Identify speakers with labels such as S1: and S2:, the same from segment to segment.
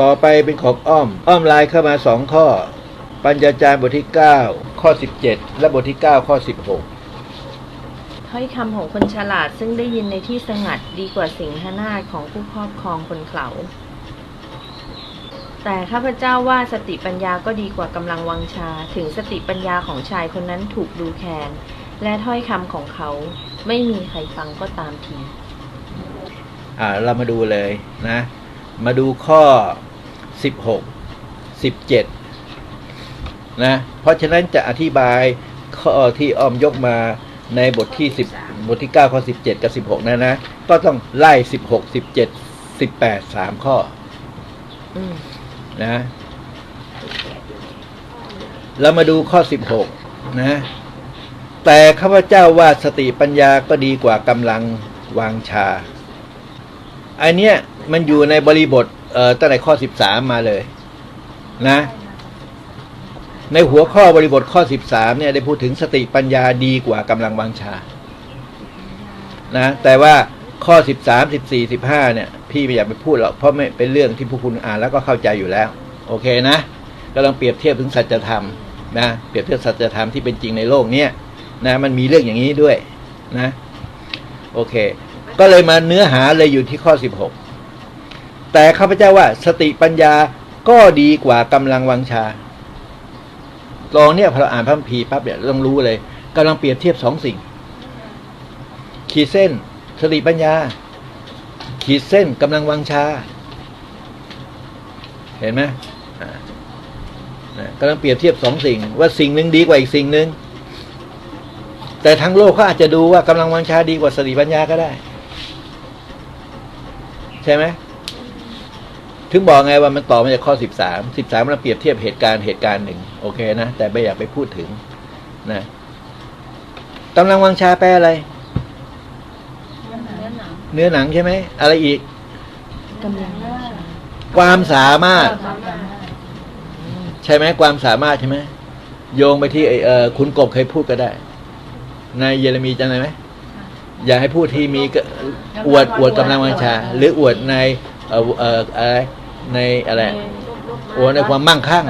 S1: ต่อไปเป็นของอ้อม อ้อมลายเข้ามาสองข้อ ปัญญาจารย์บทที่เก้าข้อสิบเจ็ดและบทที่เก้าข้อสิบหก
S2: ถ้อยคำของคนฉลาดซึ่งได้ยินในที่สงัดดีกว่าสิงหนาฏของผู้ครอบครองคนเขาแต่ข้าพเจ้าว่าสติปัญญาก็ดีกว่ากำลังวังชา ถึงสติปัญญาของชายคนนั้นถูกดูแคลนและถ้อยคำของเขาไม่มีใครฟังก็ตามที
S1: อ่าเรามาดูเลยนะ มาดูข้อ สิบหกสิบเจ็ดนะเพราะฉะนั้นจะอธิบายข้อที่อ้อมยกมาในบทที่สิบบทที่เก้าข้อสิบเจ็ดกับสิบหกนะนะ ก็ต้องไล่สิบหกสิบเจ็ดสิบแปดสามข้อ
S2: อืม
S1: นะเรามาดูข้อสิบหกนะ แต่ข้าพเจ้าว่าสติปัญญาก็ดีกว่ากำลังวางชา อันเนี้ยมันอยู่ในบริบท เอ่อตั้งแต่ข้อสิบสามมาเลย นะ ในหัวข้อบริบทข้อสิบสามเนี่ย ได้พูดถึงสติปัญญาดีกว่ากำลังวางชา นะ แต่ว่าข้อสิบสามสิบสี่สิบห้าเนี่ย พี่ไม่อยากไปพูดหรอกเพราะไม่เป็นเรื่องที่ผู้คุณอ่านแล้วก็เข้าใจอยู่แล้ว โอเคนะกำลังเปรียบเทียบถึงสัจธรรมนะเปรียบเทียบสัจธรรมที่เป็นจริงในโลกเนี้ยนะ มันมีเรื่องอย่างนี้ด้วย นะ โอเค ก็เลยมาเนื้อหาเลยอยู่ที่ข้อสิบหก แต่ข้าพเจ้าว่าสติปัญญาก็ดีกว่ากำลังวังชาลองเนี่ยพอเราอ่านพระคัมภีร์ปั๊บเนี่ยต้องรู้เลยกำลังเปรียบเทียบสองสิ่ง ขีดเส้น สติปัญญา ขีดเส้นกำลังวังชา เห็นไหมกำลังเปรียบเทียบสองสิ่ง ว่าสิ่งหนึ่งดีกว่าอีกสิ่งหนึ่งแต่ทางโลกเขาอาจจะดูว่ากำลังวังชาดีกว่าสติปัญญาก็ได้ ใช่ไหม ถึงบอกไงว่ามันต่อมาจากข้อสิบสามสิบสามมันเปรียบเทียบเหตุการณ์เหตุการณ์หนึ่งโอเคนะ แต่ไม่อยากไปพูดถึงนะกำลังวังชาแปลอะไร เนื้อหนังใช่ไหม อะไรอีก
S2: กำลังวังชา
S1: ความสามารถ ใช่ไหมความสามารถใช่ไหมโยงไปที่ไอ้เออคุณกบเคยพูดก็ได้ ในเยเรมีจำได้ไหมอย่าให้พูดที่มีก็อวดอวดกำลังวังชา หรืออวดในเออเอออะไร ในอะไรอวดในความมั่งคั่ง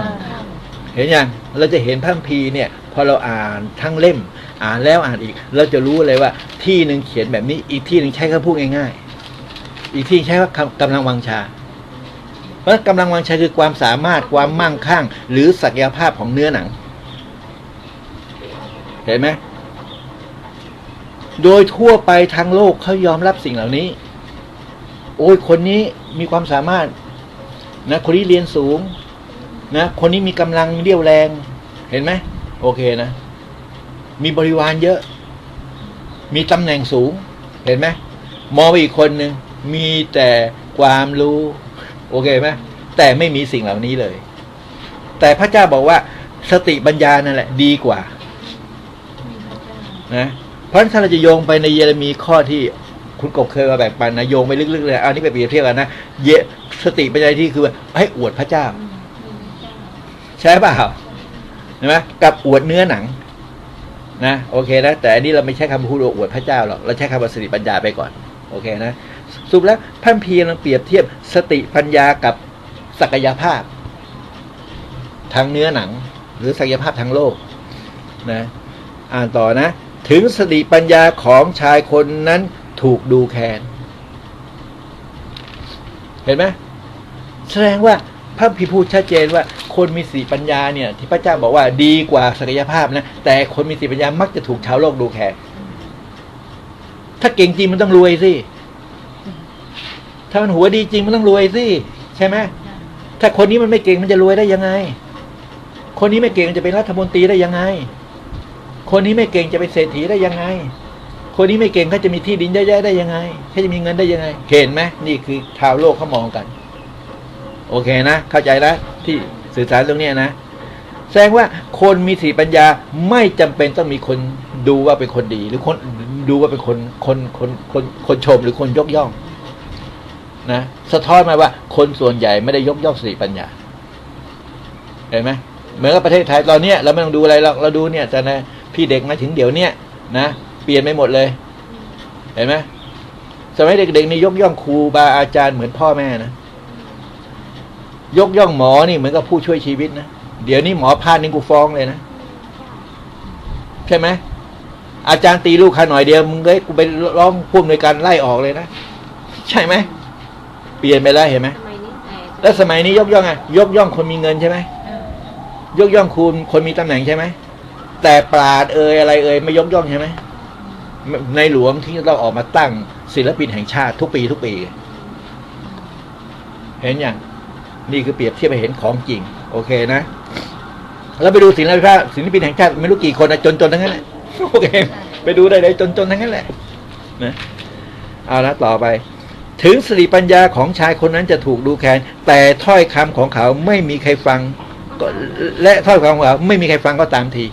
S1: เห็นยังเราจะเห็นพระคัมภีร์เนี่ยพอเราอ่านทั้งเล่ม อ่านแล้วอ่านอีก เราจะรู้เลยว่า ที่หนึ่งเขียนแบบนี้ อีกที่หนึ่งใช้คำพูดง่าย ๆ อีกที่ใช้ว่ากำกำลังวังชา เพราะกำลังวังชาคือความสามารถความมั่งคั่ง หรือศักยภาพของเนื้อหนัง เห็นไหมโดยทั่วไปทางโลกเขายอมรับสิ่งเหล่านี้ โอ้ยคนนี้มีความสามารถ นะคนนี้เรียนสูง นะ คนนี้มีกำลังมีเรี่ยวแรง เห็นไหมโอเคนะ มีบริวารเยอะ มีตำแหน่งสูง เห็นไหมมองไปอีกคนหนึ่งมีแต่ความรู้ โอเคไหมแต่ไม่มีสิ่งเหล่านี้เลย แต่พระเจ้าบอกว่าสติปัญญานั่นแหละ ดีกว่านะเพราะฉะนั้นถ้าเราจะโยงไปในเยเรมีข้อที่ คุณกบเคยมาแบ่งปันนะโยงไปลึกๆเลยอันนี้ไปเปรียบเทียบกันนะเยสติปัญญาที่คือว่าให้อวดพระเจ้า ใช่เปล่าใช่ไหมกับอวดเนื้อหนัง นะโอเคนะแต่อันนี้เราไม่ใช้คำพูดอวดพระเจ้าหรอกเราใช้คำว่าสติปัญญาไปก่อน โอเคนะสรุปแล้วพันพีร์กำลังเปรียบเทียบสติปัญญากับศักยภาพ ทางเนื้อหนัง หรือศักยภาพทางโลกนะ อ่านต่อนะ ถึงสติปัญญาของชายคนนั้น ถูกดูแคลนเห็นไหมแสดงว่าพระพิพูดชัดเจนว่าคนมีสติปัญญาเนี่ยที่พระเจ้าบอกว่าดีกว่าศักยภาพนะแต่คนมีสติปัญญามักจะถูกชาวโลกดูแคลนถ้าเก่งจริงมันต้องรวยสิถ้ามันหัวดีจริงมันต้องรวยสิใช่ไหมถ้าคนนี้มันไม่เก่งมันจะรวยได้ยังไง คนนี้ไม่เก่งจะเป็นรัฐมนตรีได้ยังไง คนนี้ไม่เก่งจะเป็นเศรษฐีได้ยังไง คนนี้ไม่เก่งเขาจะมีที่ดินเยอะแยะได้ยังไงเขาจะมีเงินได้ยังไง เห็นไหมนี่คือชาวโลกเขามองกัน โอเคนะ เข้าใจแล้วที่สื่อสารตรงนี้นะแสดงว่าคนมีสติปัญญาไม่จำเป็นต้องมีคนดูว่าเป็นคนดี หรือคนดูว่าเป็นคนคนคนคนคนชมหรือคนยกย่อง นะสะท้อนมาว่า คนส่วนใหญ่ไม่ได้ยกย่องสติปัญญาเห็นไหมเหมือนกับประเทศไทยตอนเนี้ยเราไม่ต้องดูอะไรหรอกเราดูเนี่ยแต่นะพี่เด็กมาถึงเดี๋ยวเนี้ยนะ ปลี่ยนไปหมดเลย เห็นไหมสมัยเด็กๆนี่ยกย่องครูบาอาจารย์เหมือนพ่อแม่นะยกย่องหมอนี่เหมือนกับผู้ช่วยชีวิตนะเดี๋ยวนี้หมอพลาดนี่กูฟ้องเลยนะใช่ไหมอาจารย์ตีลูกข้าหน่อยเดียวมึงเลยกูไปร้องพุ่มในวยการไล่ออกเลยนะใช่ไหมเปลี่ยนไปแล้วเห็นไหม
S3: ทำไมนี่แต่
S1: แล้วสมัยนี้ยกย่องไงยกย่องคนมีเงินใช่ไหมยกย่องคุณคนมีตำแหน่งใช่ไหมแต่ปราดเอ่ยอะไรเอ่ยไม่ยกย่องใช่ไหม ในหลวงที่เราออกมาตั้งศิลปินแห่งชาติทุกปีทุกปี เห็นอย่างนี่คือเปรียบเทียบไปเห็นของจริง โอเคนะแล้วไปดูศิลปินศิลปินแห่งชาติไม่รู้กี่คนนะจนๆทั้งนั้นแหละโอเค ไปดูได้เลยจนๆทั้งนั้นแหละนะเอาละต่อไป ถึงสติปัญญาของชายคนนั้นจะถูกดูแคลนแต่ถ้อยคำของเขาไม่มีใครฟังก็และถ้อยคำของเขาไม่มีใครฟังก็ตามที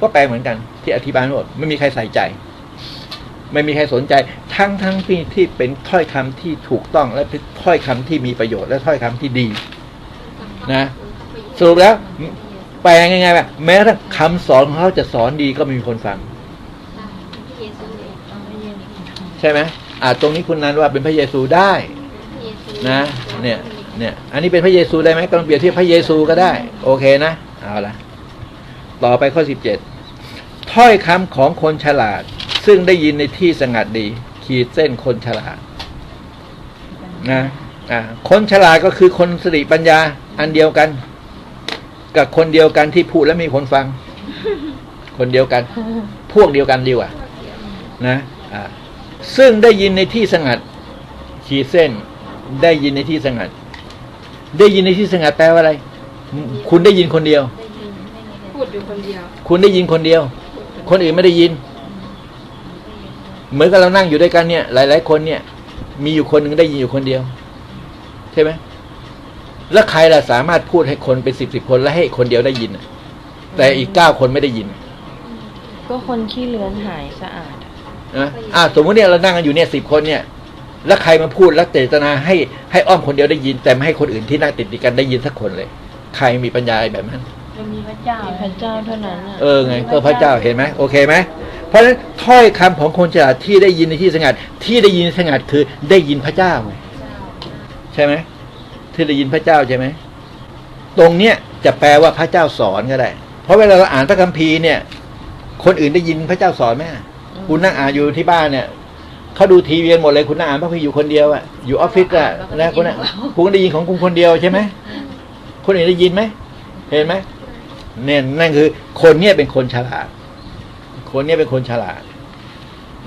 S1: ก็แปลเหมือนกัน ที่อธิบายหมดไม่มีใครใส่ใจ ไม่มีใครสนใจ ทั้งทั้งที่ที่เป็นถ้อยคำที่ถูกต้องและเป็นถ้อยคำที่มีประโยชน์และถ้อยคำที่ดี นะสรุปแล้ว แปลง่ายๆแบบแม้ถ้าคำสอนของเขาจะสอนดีก็ไม่มีคนฟัง
S3: พี่เยซูเอง
S1: ใช่ไหมอ่าตรงนี้คุณนันว่าเป็นพระเยซูได้
S3: พี่เยซู
S1: นะ เนี่ย เนี่ย อันนี้เป็นพระเยซูได้ไหมกำลังเปรียบเทียบพระเยซูก็ได้ โอเคนะ เอาละต่อไปข้อสิบเจ็ดถ้อยคำของคนฉลาด ซึ่งได้ยินในที่สงัดดี ขีดเส้นคนฉลาดนะอ่าคนฉลาดก็คือคนสติปัญญา อันเดียวกัน กับคนเดียวกันที่พูดแล้วมีคนฟัง คนเดียวกัน พวกเดียวกันดีกว่านะอ่าซึ่งได้ยินในที่สงัด ขีดเส้น ได้ยินในที่สงัด ได้ยินในที่สงัดแปลว่าอะไร คุณได้ยินคนเดียว
S3: พูดอยู่คนเดียว
S1: คุณได้ยินคนเดียว คนอื่นไม่ได้ยิน เหมือนกับเรานั่งอยู่ด้วยกันเนี่ย หลาย ๆ คนเนี่ย มีอยู่คนหนึ่งได้ยินอยู่คนเดียว ใช่ไหมแล้วใครล่ะสามารถพูดให้คนเป็นสิบสิบคนแล้วให้คนเดียวได้ยินน่ะแต่อีกเก้าคนไม่ได้ยิน
S2: ก็คนขี้เลือนหายสะอาดอะ
S1: นะอ่าสมมติเนี่ยเรานั่งกันอยู่เนี่ยสิบคนเนี่ย แล้วใครมาพูดแล้วเจตนาให้ให้อ้อมคนเดียวได้ยิน แต่ไม่ให้คนอื่นที่นั่งติดติดกันได้ยินสักคนเลย ใครมีปัญญาแบบนั้น
S4: จะมีพระเจ้า
S2: มีพระเจ้าเท่านั้นอะ
S1: เออไงก็พระเจ้าเห็นไหมโอเคไหม เพราะฉะนั้นถ้อยคำของคนฉลาดที่ได้ยินในที่สงัด ที่ได้ยินสงัดคือได้ยินพระเจ้าไงใช่ไหมที่ได้ยินพระเจ้าใช่ไหมตรงเนี้ยจะแปลว่าพระเจ้าสอนก็ได้ เพราะเวลาเราอ่านพระคัมภีร์เนี่ย คนอื่นได้ยินพระเจ้าสอนไหมคุณนั่งอ่านอยู่ที่บ้านเนี่ยเขาดูทีวีกันหมดเลยคุณนั่งอ่านพระคัมภีร์อยู่คนเดียวอะอยู่ออฟฟิศอะนะคุณน่ะคุณก็ได้ยินของคุณคนเดียวใช่ไหมคนอื่นได้ยินไหมเห็นไหมเนี่ยนั่นคือคนเนี่ยเป็นคนฉลาด คนเนี่ยเป็นคนฉลาด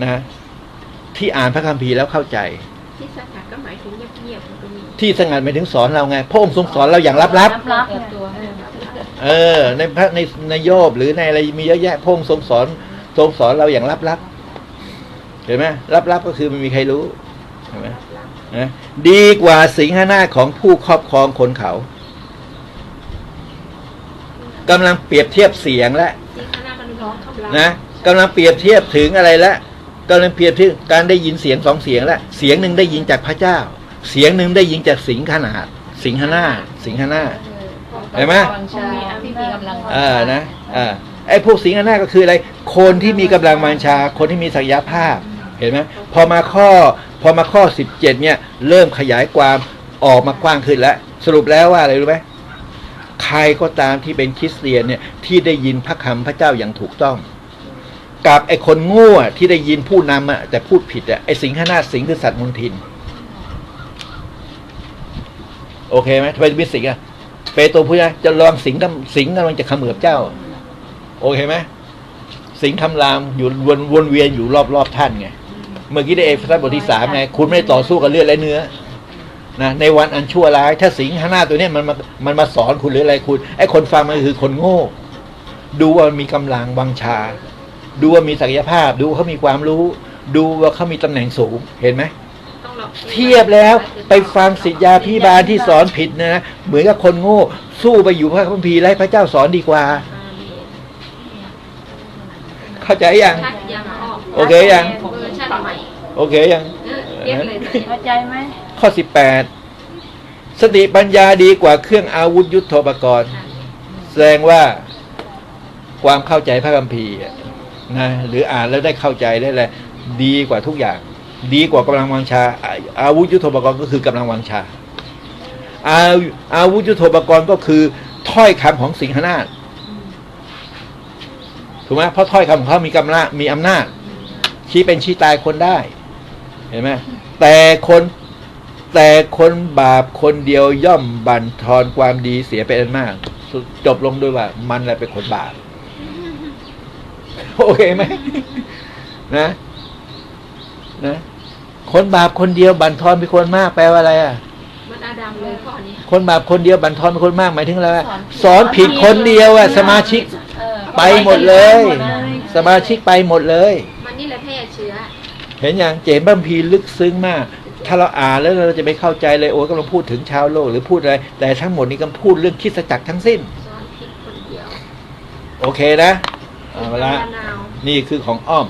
S1: นะที่อ่านพระคัมภีร์แล้วเข้าใจ
S3: ที่สกัดก็หมายถึงเงียบๆมันก็มี
S1: ที่สงัดหมายถึงสอนเราไงพระองค์ทรงสอนเราอย่างลับ
S4: รับ
S3: เปิ
S4: เนี่
S3: ด
S4: ย
S3: ตัวให้
S1: ๆเออในพระในในโยบหรือในอะไรมีเยอะแยะพระองค์ทรงสอนทรงสอนเราอย่างลับๆเห็นไหมลับๆก็คือไม่มีใครรู้เห็นไหมนะดีกว่าสิงหนาของผู้ครอบครองคนเขากำลังเปรียบเทียบเสียงและ
S3: ที่คณะมันร้องคำราม
S1: นะ กำลังเปรียบเทียบถึงอะไรละกำลังเปรียบเทียบการได้ยินเสียงสองเสียงละเสียงหนึ่งได้ยินจากพระเจ้า เสียงหนึ่งได้ยินจากสิงขนาด สิงหนาสิงหนาเห็นไหม
S4: วังชาที่มีกำลัง
S1: อ่านะอ่าไอ้พวกสิงหนาก็คืออะไร คนที่มีกำลังมังชา คนที่มีศักยภาพเห็นไหมพอมาข้อพอมาข้อสิบเจ็ดเนี่ย เริ่มขยายความออกมากว้างขึ้นแล้ว สรุปแล้วว่าอะไรรู้ไหมใครก็ตามที่เป็นคริสเตียนเนี่ยที่ได้ยินพระคำพระเจ้าอย่างถูกต้อง กับไอ้คนโง่อะที่ได้ยินผู้นำอะแต่พูดผิดอะไอ้สิงหนาสิงคือสัตว์มนทิน โอเคไหมทำไมเป็นสิงอะเปโตรพูดนะจะลองสิงกำสิงกำลังจะขมือบเจ้า โอเคไหมสิงคำรามอยู่วนวนเวียนอยู่รอบรอบท่านไงเมื่อกี้ได้เอฟซัสบทที่สามไงคุณไม่ได้ต่อสู้กับเลือดและเนื้อนะในวันอันชั่วร้าย ถ้าสิงหนาตัวนี้มันมามันมาสอนคุณหรืออะไรคุณไอ้คนฟังมันคือคนโง่ ดูว่ามันมีกำลังวังชา ดูว่ามีศักยภาพ ดูว่าเขามีความรู้ ดูว่าเขามีตำแหน่งสูงเห็นไหม
S3: ต้องรอ
S1: เทียบแล้วไปฟังสิทธยาพิบาลที่สอนผิดนะเหมือนกับคนโง่ สู้ไปอยู่พระคัมภีร์และให้พระเจ้าสอนดีกว่า เข้าใจยัง
S3: ชัดยังออก
S1: โอเคยัง
S3: เวอร์ชันใหม่
S1: โอเคยัง
S3: เออเรียกเลยนะ
S4: เข้าใจไหม
S1: ข้อสิบแปดสติปัญญาดีกว่าเครื่องอาวุธยุทโธปกรณ์ แสดงว่าความเข้าใจพระคัมภีร์อะ นะหรืออ่านแล้วได้เข้าใจได้เลยดีกว่าทุกอย่าง ดีกว่ากำลังวังชา อาวุธยุทโธปกรณ์ก็คือกำลังวังชา อาอาวุธยุทโธปกรณ์ก็คือถ้อยคำของสิงหนาถถูกไหมเพราะถ้อยคำของเขามีกำลังมีอำนาจ ชี้เป็นชี้ตายคนได้ เห็นไหมแต่คนแต่คนบาปคนเดียวย่อมบั่นทอนความดีเสียไปอันมาก จบลงด้วยว่ามันแหละเป็นคนบาป โอเคไหมนะนะคนบาปคนเดียวบั่นทอนเป็นคนมากแปลว่าอะไรอะ
S3: มันอาดัมเลยข้อนี้
S1: คนบาปคนเดียวบั่นทอนเป็นคนมากหมายถึงอะไรวะ
S4: ส
S1: ส
S4: อ
S1: อนน
S4: ผิ
S1: ผิ
S4: ด
S1: ดคนเดียวอะสมาชิก
S4: เออ
S1: ไปหมดเลย สมาชิกไปหมดเลย
S3: มันนี่แหละแพร่เชื้อ
S1: เห็นอย่างเจมส์บัมพีร์ลึกซึ้งมาก ถ้าเราอ่านแล้วเราจะไม่เข้าใจเลยโอ้ยกำลังพูดถึงชาวโลกหรือพูดอะไร แต่ทั้งหมดนี้กำลังพูดเรื่องคริดจักรทั้งสิ้น
S3: ซ้อนผิดคนเดียว
S1: โอเคนะ เอาละ
S3: มะนาว
S1: นี่คือของอ้อม